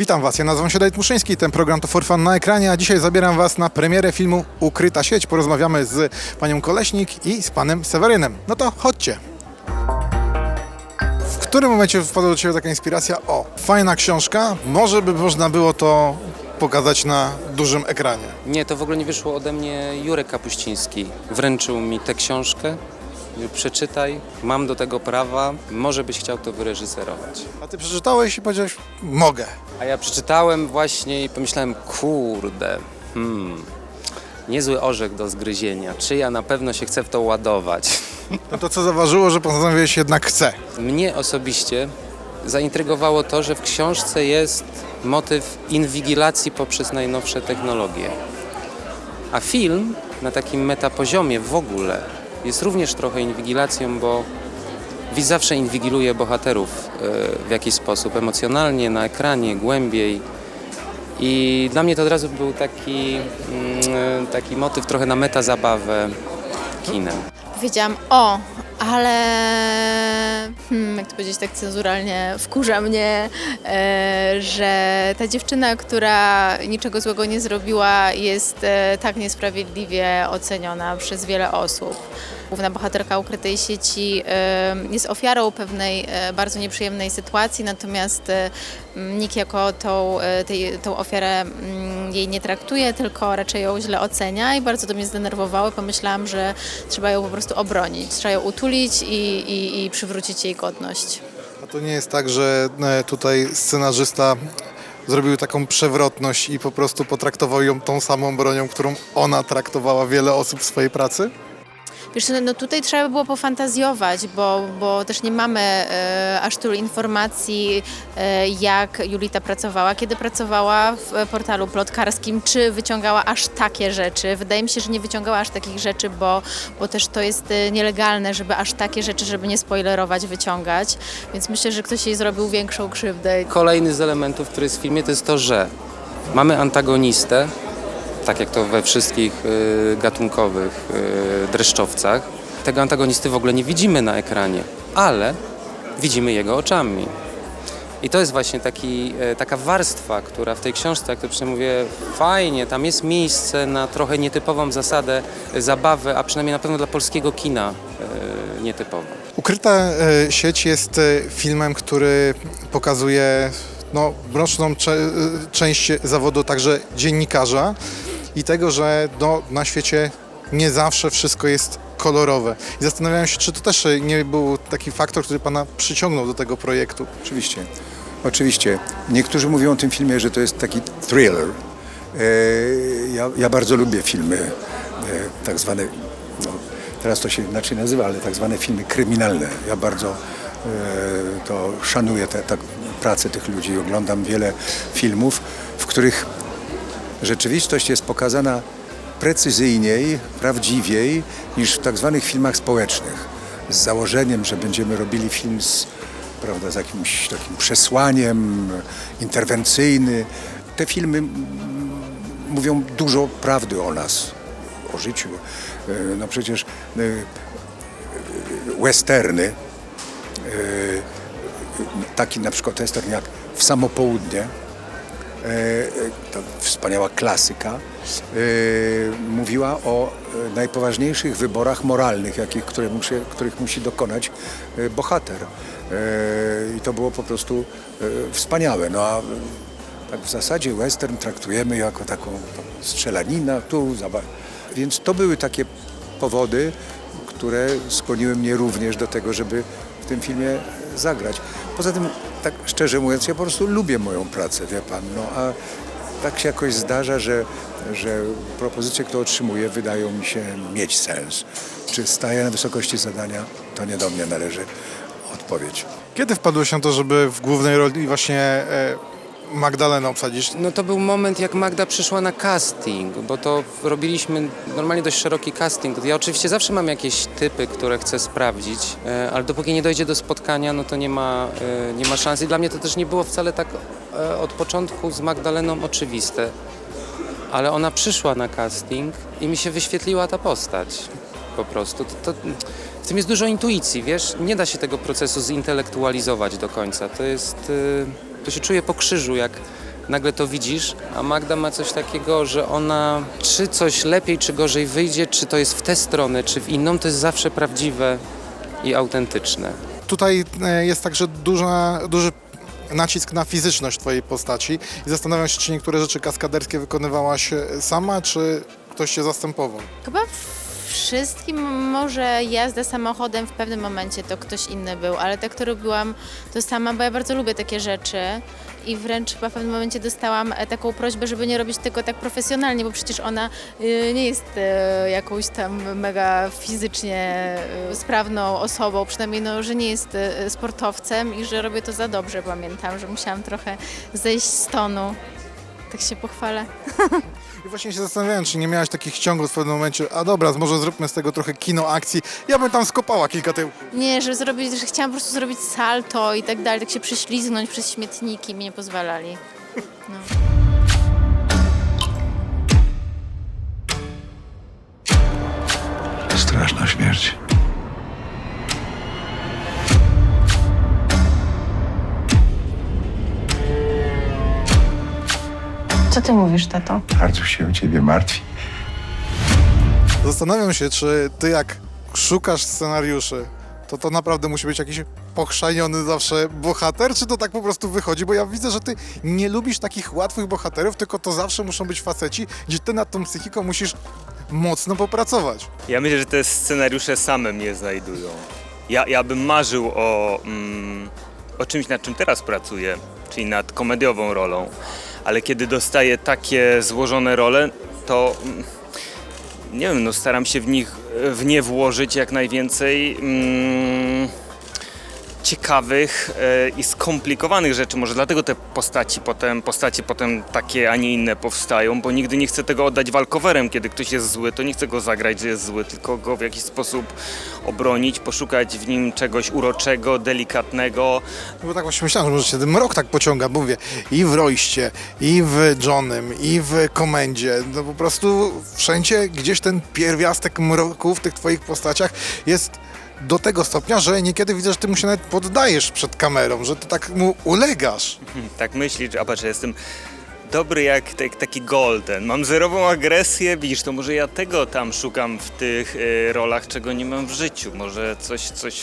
Witam Was, ja nazywam się Dajt Muszyński, ten program to For Fun na ekranie, a dzisiaj zabieram Was na premierę filmu Ukryta sieć. Porozmawiamy z panią Koleśnik i z panem Sewerynem. No to chodźcie. W którym momencie wpadła do Ciebie taka inspiracja? O, fajna książka, może by można było to pokazać na dużym ekranie. Nie, to w ogóle nie wyszło ode mnie. Jurek Kapuściński wręczył mi tę książkę. Przeczytaj, mam do tego prawa, może byś chciał to wyreżyserować. A Ty przeczytałeś i powiedziałeś, mogę. A ja przeczytałem właśnie i pomyślałem, kurde, hmm, niezły orzech do zgryzienia. Czy ja na pewno się chcę w to ładować? No to co zaważyło, że postanowiłeś jednak chce. Mnie osobiście zaintrygowało to, że w książce jest motyw inwigilacji poprzez najnowsze technologie. A film na takim metapoziomie w ogóle jest również trochę inwigilacją, bo widz zawsze inwigiluje bohaterów e, w jakiś sposób, emocjonalnie, na ekranie, głębiej. I dla mnie to od razu był taki, mm, e, taki motyw trochę na metazabawę kinem. Powiedziałam, o, ale hmm, jak to powiedzieć tak cenzuralnie, wkurza mnie, e, że ta dziewczyna, która niczego złego nie zrobiła, jest e, tak niesprawiedliwie oceniona przez wiele osób. Główna bohaterka ukrytej sieci jest ofiarą pewnej e, bardzo nieprzyjemnej sytuacji, natomiast e, nikt jako tą, e, tej, tą ofiarę jej nie traktuje, tylko raczej ją źle ocenia i bardzo to mnie zdenerwowało. Pomyślałam, że trzeba ją po prostu obronić, trzeba ją utulić i, i, i przywrócić jej godność. A to nie jest tak, że tutaj scenarzysta zrobił taką przewrotność i po prostu potraktował ją tą samą bronią, którą ona traktowała wiele osób w swojej pracy? Wiesz, co, no tutaj trzeba by było pofantazjować, bo, bo też nie mamy e, aż tylu informacji, e, jak Julita pracowała, kiedy pracowała w portalu plotkarskim, czy wyciągała aż takie rzeczy. Wydaje mi się, że nie wyciągała aż takich rzeczy, bo, bo też to jest e, nielegalne, żeby aż takie rzeczy, żeby nie spoilerować, wyciągać. Więc myślę, że ktoś jej zrobił większą krzywdę. Kolejny z elementów, który jest w filmie, to jest to, że mamy antagonistę, tak jak to we wszystkich y, gatunkowych y, dreszczowcach. Tego antagonisty w ogóle nie widzimy na ekranie, ale widzimy jego oczami. I to jest właśnie taki, e, taka warstwa, która w tej książce, jak to przynajmniej mówię, fajnie, tam jest miejsce na trochę nietypową zasadę e, zabawy, a przynajmniej na pewno dla polskiego kina e, nietypową. Ukryta sieć jest filmem, który pokazuje no, mroczną część zawodu także dziennikarza i tego, że no, na świecie nie zawsze wszystko jest kolorowe. I zastanawiałem się, czy to też nie był taki faktor, który Pana przyciągnął do tego projektu. Oczywiście. Oczywiście. Niektórzy mówią o tym filmie, że to jest taki thriller. E, Ja, ja bardzo lubię filmy e, tak zwane, no, teraz to się inaczej nazywa, ale tak zwane filmy kryminalne. Ja bardzo e, to szanuję tę tę pracę tych ludzi. Oglądam wiele filmów, w których rzeczywistość jest pokazana precyzyjniej, prawdziwiej niż w tak zwanych filmach społecznych. Z założeniem, że będziemy robili film z, prawda, z jakimś takim przesłaniem interwencyjny. Te filmy mówią dużo prawdy o nas, o życiu. E, No przecież e, westerny, e, taki na przykład western jak W samo południe, to wspaniała klasyka, e, mówiła o e, najpoważniejszych wyborach moralnych, jakich, które których musi dokonać e, bohater. E, I to było po prostu e, wspaniałe. No a e, tak w zasadzie western traktujemy jako taką tą strzelanina, tu, więc to były takie powody, które skłoniły mnie również do tego, żeby w tym filmie zagrać. Poza tym, tak szczerze mówiąc, ja po prostu lubię moją pracę, wie pan, no a tak się jakoś zdarza, że, że propozycje, które otrzymuję, wydają mi się mieć sens. Czy staję na wysokości zadania, to nie do mnie należy odpowiedź. Kiedy wpadłeś na to, żeby w głównej roli właśnie e, Magdalenę obsadzić? No to był moment, jak Magda przyszła na casting, bo to robiliśmy normalnie dość szeroki casting. Ja oczywiście zawsze mam jakieś typy, które chcę sprawdzić, e, ale dopóki nie dojdzie do spotkania, no to nie ma, e, nie ma szans. I dla mnie to też nie było wcale tak e, od początku z Magdaleną oczywiste. Ale ona przyszła na casting i mi się wyświetliła ta postać. Po prostu. To, to, w tym jest dużo intuicji, wiesz? Nie da się tego procesu zintelektualizować do końca. To jest... y, To się czuje po krzyżu, jak nagle to widzisz, a Magda ma coś takiego, że ona czy coś lepiej, czy gorzej wyjdzie, czy to jest w tę stronę, czy w inną, to jest zawsze prawdziwe i autentyczne. Tutaj e, jest także duża, duży nacisk na fizyczność twojej postaci i zastanawiam się, czy niektóre rzeczy kaskaderskie wykonywałaś e, sama, czy ktoś cię zastępował. Chyba wszystkim może jazda samochodem w pewnym momencie to ktoś inny był, ale tak to robiłam to sama, bo ja bardzo lubię takie rzeczy i wręcz chyba w pewnym momencie dostałam e, taką prośbę, żeby nie robić tego tak profesjonalnie, bo przecież ona y, nie jest e, jakąś tam mega fizycznie e, sprawną osobą, przynajmniej no, że nie jest sportowcem i że robię to za dobrze, pamiętam, że musiałam trochę zejść z tonu. Tak się pochwalę. I właśnie się zastanawiałem, czy nie miałaś takich ciągów w pewnym momencie, a dobra, może zróbmy z tego trochę kino akcji. Ja bym tam skopała kilka tyłków. Nie, że zrobić, że chciałam po prostu zrobić salto i tak dalej, tak się prześlizgnąć przez śmietniki, mi nie pozwalali. Straszna śmierć. Co ty mówisz, tato? Bardzo się o ciebie martwi. Zastanawiam się, czy ty jak szukasz scenariuszy, to to naprawdę musi być jakiś pochrzaniony zawsze bohater, czy to tak po prostu wychodzi? Bo ja widzę, że ty nie lubisz takich łatwych bohaterów, tylko to zawsze muszą być faceci, gdzie ty nad tą psychiką musisz mocno popracować. Ja myślę, że te scenariusze same mnie znajdują. Ja, ja bym marzył o, mm, o czymś, nad czym teraz pracuję, czyli nad komediową rolą, ale kiedy dostaję takie złożone role, to mm, nie wiem, no staram się w nich w nie włożyć jak najwięcej mm, ciekawych e, i skomplikowanych rzeczy. Może dlatego te postaci potem, postacie potem takie, a nie inne powstają, bo nigdy nie chcę tego oddać walkowerem. Kiedy ktoś jest zły, to nie chcę go zagrać, że jest zły, tylko go w jakiś sposób obronić, poszukać w nim czegoś uroczego, delikatnego. No Bo tak właśnie myślałem, że może się ten mrok tak pociąga, bo mówię, i w Royście, i w Johnem, i w Komendzie, no po prostu wszędzie gdzieś ten pierwiastek mroku w tych twoich postaciach jest do tego stopnia, że niekiedy widzę, że ty mu się nawet poddajesz przed kamerą, że ty tak mu ulegasz. Tak myślisz, a patrz, jestem dobry jak tak- taki golden. Mam zerową agresję, widzisz, to może ja tego tam szukam w tych y, rolach, czego nie mam w życiu. Może coś, coś,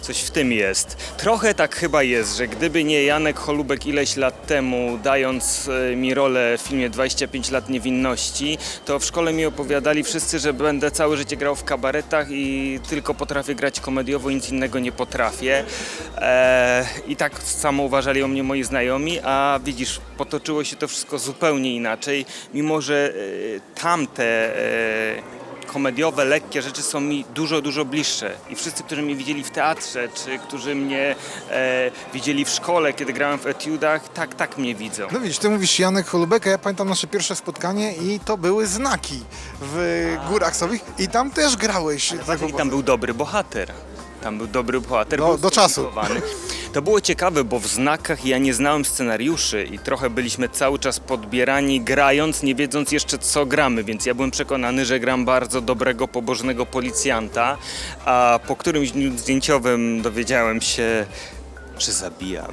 coś w tym jest. Trochę tak chyba jest, że gdyby nie Janek Holubek ileś lat temu, dając y, mi rolę w filmie 25 lat niewinności, to w szkole mi opowiadali wszyscy, że będę całe życie grał w kabaretach i tylko potrafię grać komediowo, nic innego nie potrafię. E, I tak samo uważali o mnie moi znajomi, a widzisz, potoczyło się to wszystko zupełnie inaczej, mimo że e, tamte e, komediowe, lekkie rzeczy są mi dużo, dużo bliższe. I wszyscy, którzy mnie widzieli w teatrze, czy którzy mnie e, widzieli w szkole, kiedy grałem w etiudach, tak, tak mnie widzą. No widzisz, ty mówisz Janek Holubek, a ja pamiętam nasze pierwsze spotkanie i to były znaki w Górach Sowich i tam też grałeś. taką I tam był dobry bohater. Tam był dobry bohater. Do- był do czasu. skomplikowany. To było ciekawe, bo w znakach ja nie znałem scenariuszy i trochę byliśmy cały czas podbierani, grając, nie wiedząc jeszcze co gramy, więc ja byłem przekonany, że gram bardzo dobrego, pobożnego policjanta, a po którymś dniu zdjęciowym dowiedziałem się, że zabijam.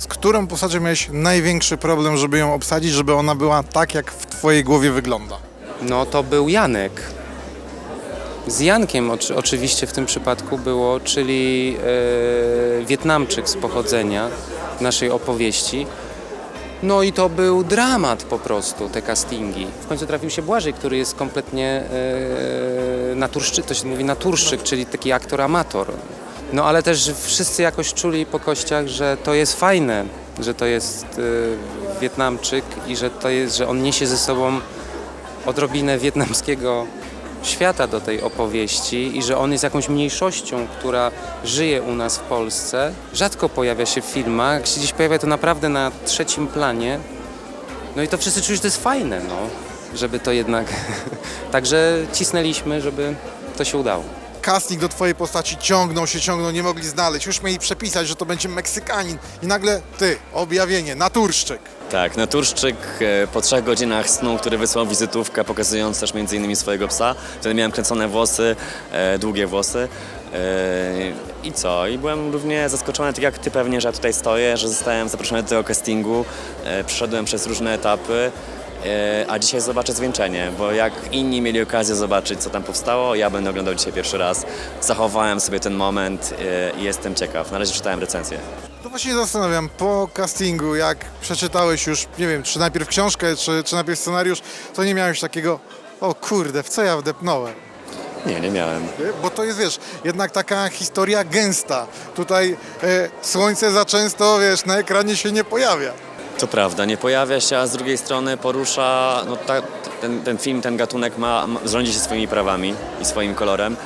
Z którą postacią miałeś największy problem, żeby ją obsadzić, żeby ona była tak, jak w twojej głowie wygląda? No to był Janek. Z Jankiem oczy, oczywiście w tym przypadku było, czyli e, Wietnamczyk z pochodzenia naszej opowieści. No i to był dramat po prostu, te castingi. W końcu trafił się Błażej, który jest kompletnie e, naturszczyk, to się mówi naturszczyk, czyli taki aktor amator. No ale też wszyscy jakoś czuli po kościach, że to jest fajne, że to jest e, Wietnamczyk i że to jest, że on niesie ze sobą odrobinę wietnamskiego świata do tej opowieści i że on jest jakąś mniejszością, która żyje u nas w Polsce. Rzadko pojawia się w filmach, jak się gdzieś pojawia to naprawdę na trzecim planie. No i to wszyscy czują, że to jest fajne, no, żeby to jednak... Także cisnęliśmy, żeby to się udało. Casting do twojej postaci ciągnął się, ciągnął, nie mogli znaleźć. Już mieli przepisać, że to będzie Meksykanin i nagle ty, objawienie, naturszczyk. Tak, naturszczyk e, po trzech godzinach snu, który wysłał wizytówkę, pokazując też między innymi swojego psa. Wtedy miałem kręcone włosy, e, długie włosy. I co? I byłem równie zaskoczony, tak jak ty pewnie, że ja tutaj stoję, że zostałem zaproszony do tego castingu. E, Przeszedłem przez różne etapy, e, a dzisiaj zobaczę zwieńczenie, bo jak inni mieli okazję zobaczyć, co tam powstało, ja będę oglądał dzisiaj pierwszy raz. Zachowałem sobie ten moment e, i jestem ciekaw. Na razie czytałem recenzję. To właśnie zastanawiam, po castingu, jak przeczytałeś już, nie wiem, czy najpierw książkę, czy, czy najpierw scenariusz, to nie miałeś takiego, o kurde, w co ja wdepnąłem? Nie, nie miałem. Bo to jest, wiesz, jednak taka historia gęsta. Tutaj e, słońce za często, wiesz, na ekranie się nie pojawia. To prawda, nie pojawia się, a z drugiej strony porusza, no ta, ten, ten film, ten gatunek ma, ma, rządzi się swoimi prawami i swoim kolorem,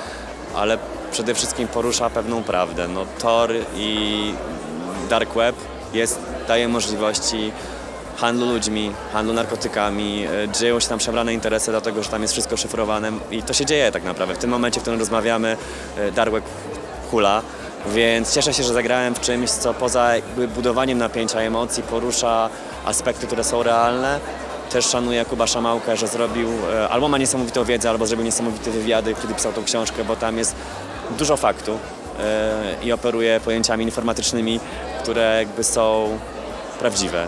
ale przede wszystkim porusza pewną prawdę. No, Tor i Dark Web jest, daje możliwości handlu ludźmi, handlu narkotykami, e, dzieją się tam przebrane interesy, dlatego że tam jest wszystko szyfrowane i to się dzieje tak naprawdę. W tym momencie, w którym rozmawiamy, e, Dark Web hula, więc cieszę się, że zagrałem w czymś, co poza budowaniem napięcia emocji porusza aspekty, które są realne. Też szanuję Jakuba Szamałkę, że zrobił, e, albo ma niesamowitą wiedzę, albo zrobił niesamowite wywiady, kiedy pisał tą książkę, bo tam jest dużo faktu e, i operuje pojęciami informatycznymi, które jakby są prawdziwe.